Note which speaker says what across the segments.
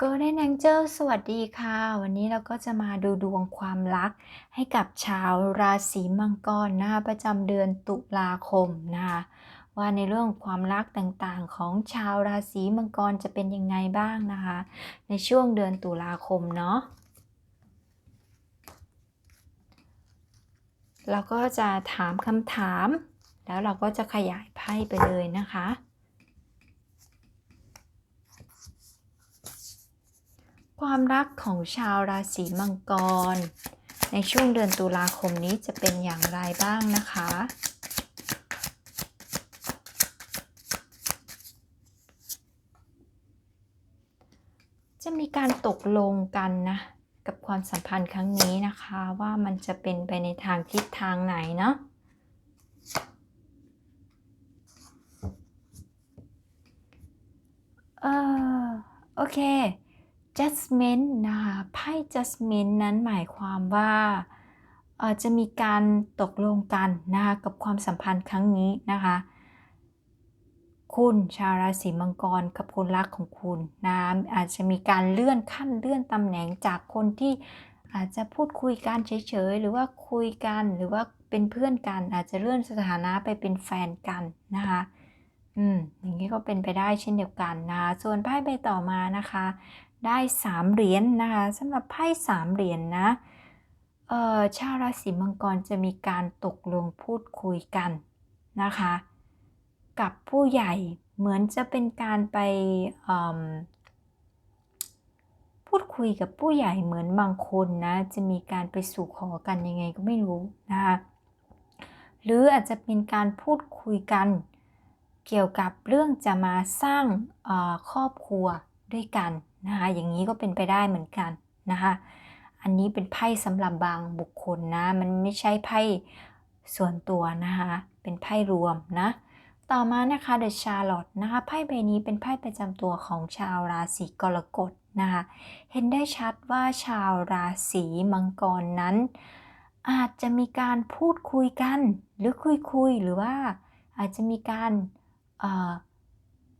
Speaker 1: Golden Angel สวัสดีค่ะ วันนี้เราก็จะมาดูดวงความรัก ให้กับชาวราศีมังกรนะคะประจำเดือนตุลาคมนะคะว่าในเรื่องความรักต่างๆ ของชาวราศีมังกรจะเป็นยังไงบ้างนะคะ ในช่วงเดือนตุลาคมเนาะเราก็จะถามคำถาม แล้วเราก็จะขยายไพ่ไปเลยนะคะ ความรักของชาวราศีมังกร ในช่วงเดือนตุลาคมนี้จะเป็นอย่างไรบ้างนะคะ จะมีการตกลงกันนะ กับความสัมพันธ์ครั้งนี้นะคะว่ามันจะเป็นไปในทางทิศทางไหนเนาะเออโอเค judgment นะคะไพ่ judgment นั้นหมายความว่าจะมีการตกลงกันนะคะกับความสัมพันธ์ครั้งนี้นะคะคุณชาวราศีมังกรกับคนรักของคุณนะอาจจะมีการเลื่อนขั้นเลื่อนตำแหน่งจากคนที่อาจจะพูดคุยกันเฉยๆหรือว่าคุยกันหรือว่าเป็นเพื่อนกัน อาจจะเลื่อนสถานะไปเป็นแฟนกันนะคะอืมอย่างนี้ก็เป็นไปได้เช่นเดียวกันนะคะส่วนไพ่ใบต่อมานะคะ ได้สามเหรียญนนะคะสำหรับไพ่สามเหรียญนนะเอ่อชาวราศีมังกรจะมีการตกลงพูดคุยกันนะคะ กับผู้ใหญ่เหมือนจะเป็นการไปพูดคุยกับผู้ใหญ่เหมือนบางคนนะจะมีการไปสู่ขอกันยังไงก็ไม่รู้นะคะหรืออาจจะเป็นการพูดคุยกัน เกี่ยวกับเรื่องจะมาสร้างครอบครัวด้วยกัน นะคะอย่างนี้ก็เป็นไปได้เหมือนกันนะคะอันนี้เป็นไพ่สำหรับบางบุคคลนะ มันไม่ใช่ไพ่ส่วนตัวนะคะ เป็นไพ่รวมนะ ต่อมานะคะ The Charlotte นะคะ ไพ่ใบนี้เป็นไพ่ประจำตัวของชาวราศีกรกฎนะคะ เห็นได้ชัดว่าชาวราศีมังกรนั้น อาจจะมีการพูดคุยกัน หรือคุยคุยหรือว่าอาจจะมีการ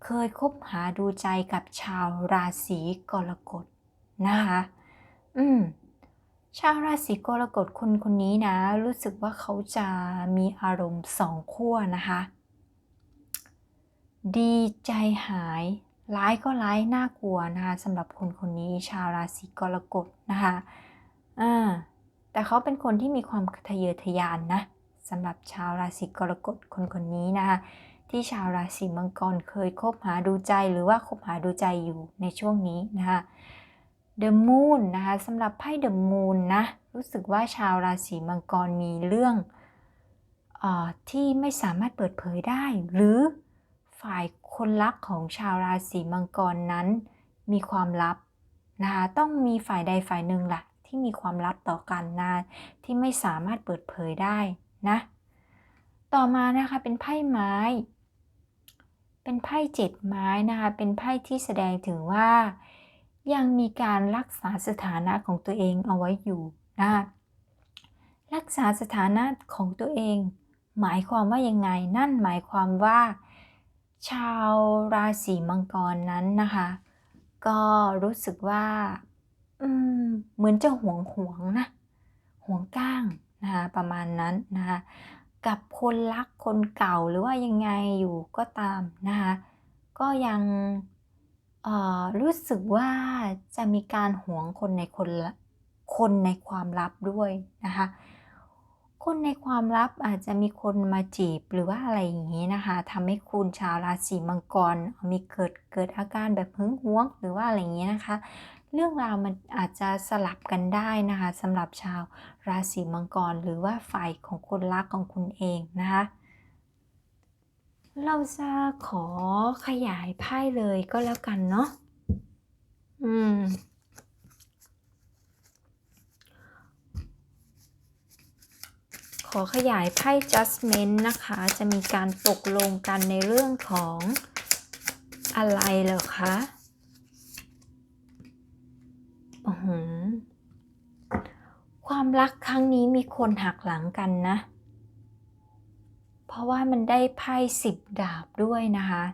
Speaker 1: เคยคบหาดูใจกับชาวราศีกรกฎนะคะ อืม ชาวราศีกรกฎคนคนนี้นะ รู้สึกว่าเขาจะมีอารมณ์สองขั้วนะคะ ดีใจหายร้ายก็ร้ายน่ากลัวนะคะสำหรับคนคนนี้ชาวราศีกรกฎนะคะอ่าแต่เขาเป็นคนที่มีความทะเยอทะยานนะสำหรับชาวราศีกรกฎคนคนนี้นะคะ ที่ชาวราศีมังกรเคยคบหาดูใจหรือว่าคบหาดูใจอยู่ในช่วงนี้นะคะ The Moon นะคะสำหรับไพ่ The Moon นะรู้สึกว่าชาวราศีมังกรมีเรื่องอที่ไม่สามารถเปิดเผยได้ หรือฝ่ายคนรักของชาวราศีมังกรนั้นมีความลับนะคะต้องมีฝ่ายใดฝ่ายหนึ่งแหละที่มีความลับต่อกันนะที่ไม่สามารถเปิดเผยได้นะ ต่อมานะคะเป็นไพ่ไม้ เป็นไพ่เจ็ดไม้นะคะ เป็นไพ่ที่แสดงถึงว่า ยังมีการรักษาสถานะของตัวเองเอาไว้อยู่นะรักษาสถานะของตัวเอง หมายความว่ายังไง นั่นหมายความว่า ชาวราศีมังกรนั้นนะคะ ก็รู้สึกว่าเหมือนจะห่วงห่วงนะห่วงก้างนะคะประมาณนั้นนะคะ กับคนรักคนเก่าหรือว่ายังไงอยู่ก็ตามนะคะก็ยังรู้สึกว่าจะมีการหวงคนในคนคนในความลับด้วยนะคะคนในความลับอาจจะมีคนมาจีบหรือว่าอะไรอย่างนี้นะคะทำให้คุณชาวราศีมังกรมีเกิดเกิดอาการแบบหึงหวงหรือว่าอะไรอย่างนี้นะคะ เรื่องราวมันอาจจะสลับกันได้นะคะสำหรับชาวราศีมังกร หรือว่าฝ่ายของคนรักของคุณเองนะคะเราจะขอขยายไพ่เลยก็แล้วกันเนาะอืมขอขยายไพ่ judgment นะคะ จะมีการตกลงกันในเรื่องของอะไรเหรอคะ ความรักครั้งนี้มีคนหักหลังกันนะ เพราะว่ามันได้ไพ่สิบดาบด้วยนะคะ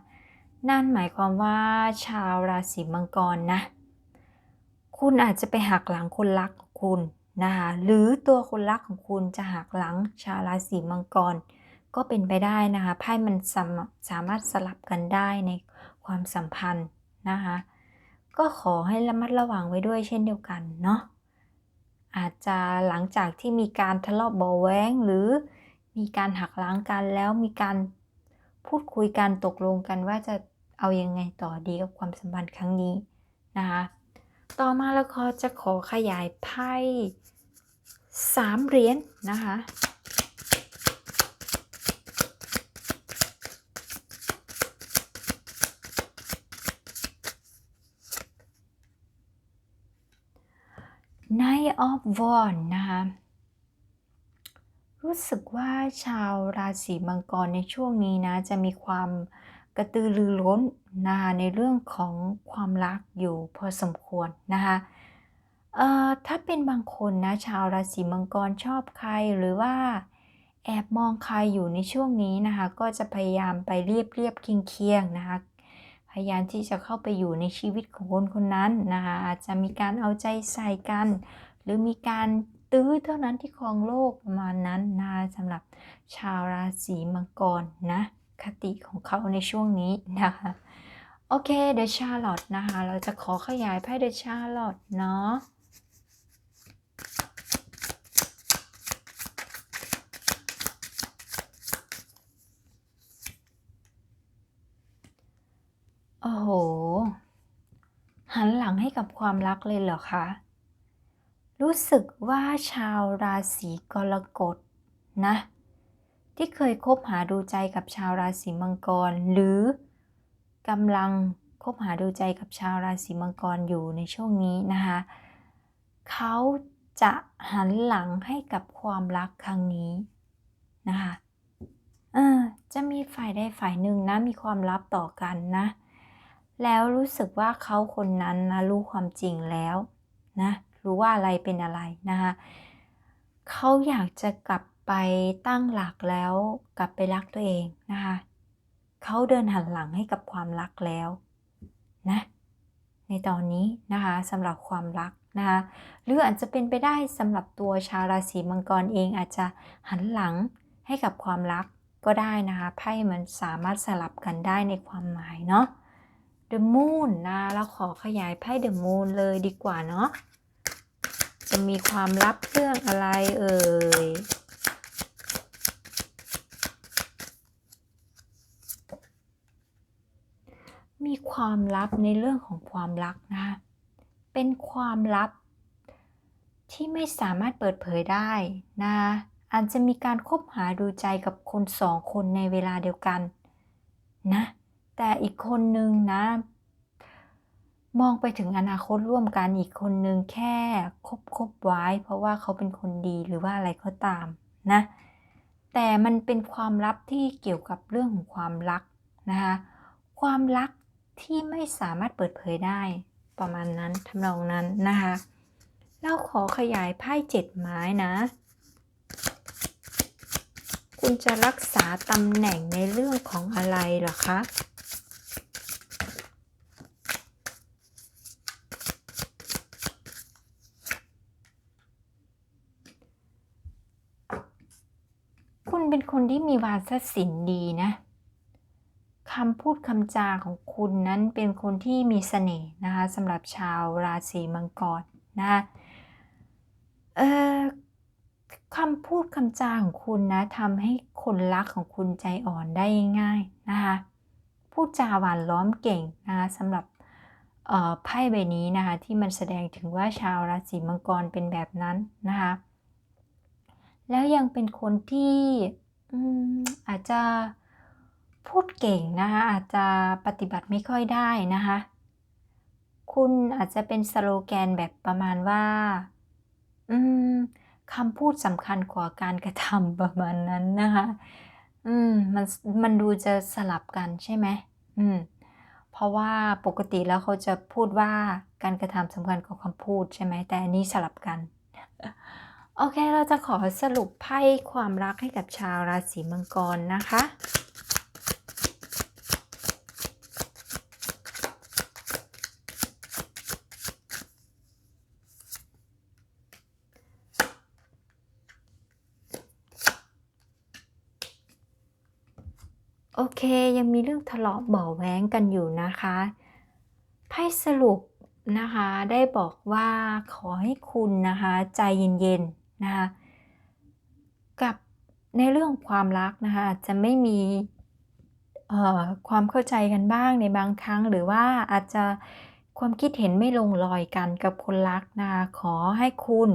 Speaker 1: นั่นหมายความว่าชาวราศีมังกรนะ คุณอาจจะไปหักหลังคนรักของคุณนะคะหรือตัวคนรักของคุณจะหักหลังชาวราศีมังกร ก็เป็นไปได้นะคะไพ่มันสามสามารถสลับกันได้ในความสัมพันธ์นะคะ ก็ขอให้ระมัดระวังไว้ด้วยเช่นเดียวกันเนาะอาจจะหลังจากที่มีการทะเลาะเบาแว้งหรือมีการหักล้างกันแล้วมีการพูดคุยกันตกลงกันว่าจะเอายังไงต่อดีกับความสัมพันธ์ครั้งนี้นะคะต่อมาแล้วก็จะขอขยายไพ่สามเหรียญนะคะ Knight of Wands นะคะ รู้สึกว่าชาวราศีมังกรในช่วงนี้นะ จะมีความกระตือรือร้นนะคะในเรื่องของความรักอยู่พอสมควรนะคะเอ่อถ้าเป็นบางคนนะชาวราศีมังกรชอบใครหรือว่าแอบมองใครอยู่ในช่วงนี้นะคะ ก็จะพยายามไปเรียบเรียบเคียงเคียงนะคะ ยายามที่จะเข้าไปอยู่ในชีวิตของคนคนนั้นนะคะอาจจะมีการเอาใจใส่กัน หรือมีการตื้อเท่านั้นที่ครองโลกประมาณนั้นนะคะสำหรับชาวราศีมังกรนะคติของเขาในช่วงนี้นะคะโอเคเดอะชาร์ลอตนะคะ เราจะขอขยายไพ่เดอะชาร์ลอตเนาะ โอ้โห หันหลังให้กับความรักเลยเหรอคะ รู้สึกว่าชาวราศีกรกฎนะ ที่เคยคบหาดูใจกับชาวราศีมังกร หรือกำลังคบหาดูใจกับชาวราศีมังกรอยู่ในช่วงนี้นะคะ เขาจะหันหลังให้กับความรักครั้งนี้นะคะ เออ จะมีฝ่ายใดฝ่ายหนึ่งนะมีความลับต่อกันนะ แล้วรู้สึกว่าเขาคนนั้นนะรู้ความจริงแล้วนะรู้ว่าอะไรเป็นอะไรนะคะเขาอยากจะกลับไปตั้งหลักแล้วกลับไปรักตัวเองนะคะเขาเดินหันหลังให้กับความรักแล้วนะในตอนนี้นะคะสำหรับความรักนะคะหรืออาจจะเป็นไปได้สำหรับตัวชาวราศีมังกรเองอาจจะหันหลังให้กับความรักก็ได้นะคะไพ่มันสามารถสลับกันได้ในความหมายเนาะ The Moon นะเราขอขยายไพ่ The Moon เลยดีกว่าเนาะจะมีความลับเรื่องอะไรเอ่ยมีความลับในเรื่องของความรักนะ เป็นความลับที่ไม่สามารถเปิดเผยได้นะอาจจะมีการคบหาดูใจกับคนสองคนในเวลาเดียวกันนะ แต่อีกคนนึงนะ มองไปถึงอนาคตร่วมกันอีกคนนึงแค่คบคบไว้ เพราะว่าเขาเป็นคนดีหรือว่าอะไรก็ตามนะ แต่มันเป็นความลับที่เกี่ยวกับเรื่องของความรักนะคะความรักที่ไม่สามารถเปิดเผยได้ประมาณนั้นทำนองนั้นนะคะเราขอขยายไพ่เจ็ดไม้นะ คุณจะรักษาตำแหน่งในเรื่องของอะไรหรอคะ เป็นคนที่มีวาทศิลป์ดีนะคำพูดคำจาของคุณนั้นเป็นคนที่มีเสน่ห์นะคะสำหรับชาวราศีมังกรนะคะเอ่อคำพูดคำจาของคุณนะทำให้คนรักของคุณใจอ่อนได้ง่ายนะคะพูดจาหวานล้อมเก่งนะคะสำหรับไพ่ใบนี้นะคะที่มันแสดงถึงว่าชาวราศีมังกรเป็นแบบนั้นนะคะ แล้วยังเป็นคนที่อาจจะพูดเก่งนะคะอาจจะปฏิบัติไม่ค่อยได้นะคะคุณอาจจะเป็นสโลแกนแบบประมาณว่าอืมคำพูดสำคัญกว่าการกระทำประมาณนั้นนะคะอืมมันมันดูจะสลับกันใช่ไหมอืมเพราะว่าปกติแล้วเขาจะพูดว่าการกระทำสำคัญกว่าคำพูดใช่ไหมแต่อันนี้สลับกัน โอเค เราจะขอสรุปไพ่ความรักให้กับชาวราศีมังกรนะคะ โอเค ยังมีเรื่องทะเลาะเบาแว้งกันอยู่นะคะ ไพ่สรุปนะคะ ได้บอกว่าขอให้คุณนะคะ ใจเย็นๆ นะคะกับในเรื่องความรักนะคะอาจจะไม่มีความเข้าใจกันบ้างในบางครั้ง หรือว่าอาจจะความคิดเห็นไม่ลงรอยกันกับคนรักนะคะขอให้คุณ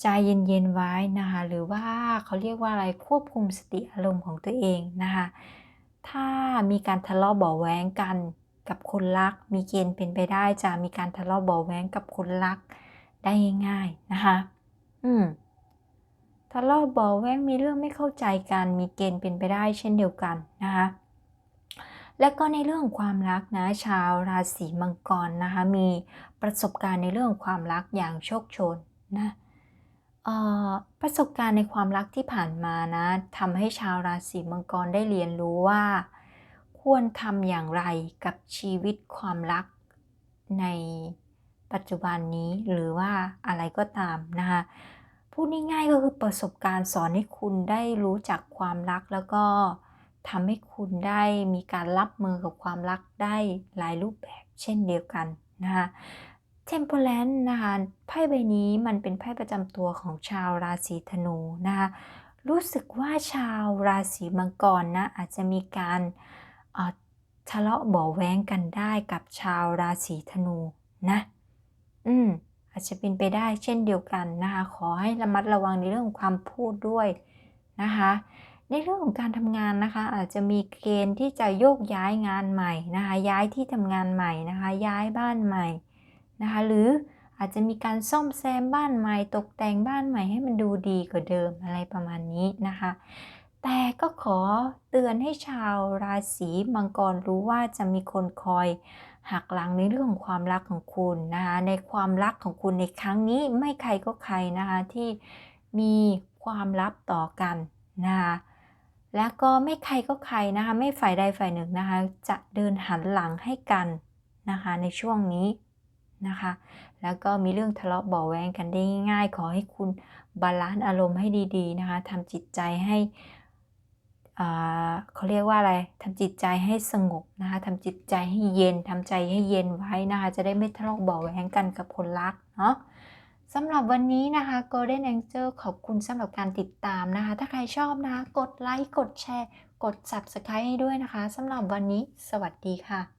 Speaker 1: ใจเย็นๆไว้นะคะหรือว่าเขาเรียกว่าอะไรควบคุมสติอารมณ์ของตัวเองนะคะถ้ามีการทะเลาะเบาะแว้งกันกับคนรัก มีเกณฑ์เป็นไปได้จะมีการทะเลาะเบาะแว้งกับคนรักได้ง่ายๆนะคะ อืมทะเลาะเบาแว้งมีเรื่องไม่เข้าใจกัน มีเกณฑ์เป็นไปได้เช่นเดียวกันนะคะ และก็ในเรื่องความรักนะ ชาวราศีมังกรนะคะ มีประสบการณ์ในเรื่องความรักอย่างโชคโชนนะประสบการณ์ในความรักที่ผ่านมานะทำให้ชาวราศีมังกรได้เรียนรู้ว่า ควรทำอย่างไรกับชีวิตความรักใน ปัจจุบันนี้หรือว่าอะไรก็ตามนะคะพูดง่ายๆก็คือประสบการณ์สอนให้คุณได้รู้จักความรักแล้วก็ทำให้คุณได้มีการรับมือกับความรักได้หลายรูปแบบเช่นเดียวกันนะคะเทมเพลนนะคะไพ่ใบนี้มันเป็นไพ่ประจำตัวของชาวราศีธนูนะคะรู้สึกว่าชาวราศีมังกรนะอาจจะมีการทะเลาะเบาแว้งกันได้กับชาวราศีธนูนะ อืม อาจจะเป็นไปได้เช่นเดียวกันนะคะ ขอให้ระมัดระวังในเรื่องของความพูดด้วยนะคะ ในเรื่องของการทำงานนะคะ อาจจะมีเกณฑ์ที่จะโยกย้ายงานใหม่นะคะ ย้ายที่ทำงานใหม่นะคะ ย้ายบ้านใหม่นะคะ หรืออาจจะมีการซ่อมแซมบ้านใหม่ ตกแต่งบ้านใหม่ให้มันดูดีกว่าเดิมอะไรประมาณนี้นะคะ แต่ก็ขอเตือนให้ชาวราศีมังกรรู้ว่าจะมีคนคอย หักหลังในเรื่องของความรักของคุณนะคะในความรักของคุณในครั้งนี้ไม่ใครก็ใครนะคะที่มีความลับต่อกันนะคะแล้วก็ไม่ใครก็ใครนะคะไม่ฝ่ายใดฝ่ายหนึ่งนะคะจะเดินหันหลังให้กันนะคะในช่วงนี้นะคะแล้วก็มีเรื่องทะเลาะเบาแวงกันได้ง่ายๆขอให้คุณบาลานซ์อารมณ์ให้ดีๆนะคะทำจิตใจให้ เขาเรียกว่าอะไรทำจิตใจให้สงบนะคะทำจิตใจให้เย็นทำใจให้เย็นไว้นะคะจะได้ไม่ทะเลาะเบาแวงกันกับคนรักเนาะสำหรับวันนี้นะคะ Golden Angel ขอบคุณสำหรับการติดตามนะคะ ถ้าใครชอบนะคะ กดไลค์ กดแชร์ กด Subscribe ให้ด้วยนะคะสำหรับวันนี้ สวัสดีค่ะ